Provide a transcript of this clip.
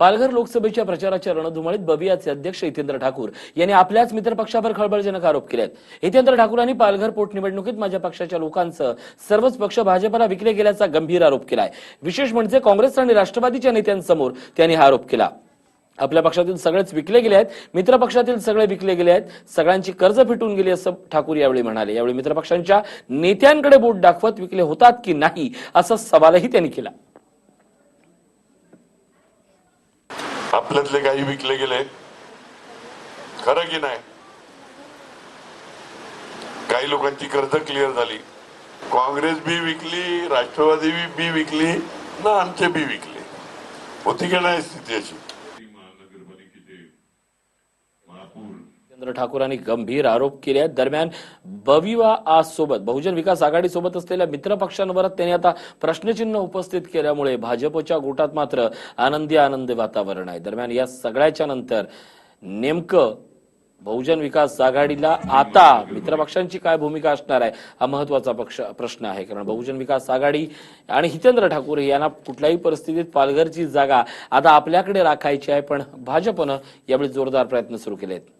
पालघर लोकसभेच्या प्रचाराच्या रणधुमाळीत बबियाचे अध्यक्ष हितेंद्र ठाकूर यांनी आपल्याच मित्रपक्षावर खळबळजनक आरोप केले आहेत हितेंद्र ठाकूरांनी पालघर पोटनिवडणुकीत माझ्या पक्षाच्या लोकांचं सर्वच पक्ष भाजपला विकले गेल्याचा गंभीर आरोप केलाय. विशेष म्हणजे काँग्रेस आणि राष्ट्रवादीच्या नेत्यांसमोर त्यांनी हा आरोप केला. आपल्या पक्षातील सगळेच विकले गेले आहेत मित्रपक्षातील सगळे विकले गेले आहेत सगळ्यांची कर्ज फिटून गेली असं ठाकूर यावेळी म्हणाले. यावेळी मित्र पक्षांच्या नेत्यांकडे बोट दाखवत विकले होतात की नाही असा सवालही त्यांनी केला. आपल्यातले काही विकले गेले खरं की नाही? काही लोकांची कर्ज क्लिअर झाली. काँग्रेस बी विकली राष्ट्रवादी बी- बी विकली ना आमचे बी विकले. होती की नाही स्थिती अशी? चंद्र ठाकूरांनी गंभीर आरोप केले आहेत. दरम्यान बविवा आज सोबत बहुजन विकास आघाडी सोबत असलेल्या मित्र पक्षांवर त्यांनी आता प्रश्नचिन्ह उपस्थित केल्यामुळे भाजपच्या गोटात मात्र आनंदी आनंद वातावरण आहे. दरम्यान या सगळ्याच्या नंतर नेमकं बहुजन विकास आघाडीला आता मित्रपक्षांची काय भूमिका असणार आहे हा महत्त्वाचा पक्ष प्रश्न आहे. कारण बहुजन विकास आघाडी आणि हितेंद्र ठाकूर यांना कुठल्याही परिस्थितीत पालघरची जागा आता आपल्याकडे राखायची आहे पण भाजपनं यावेळी जोरदार प्रयत्न सुरू केले आहेत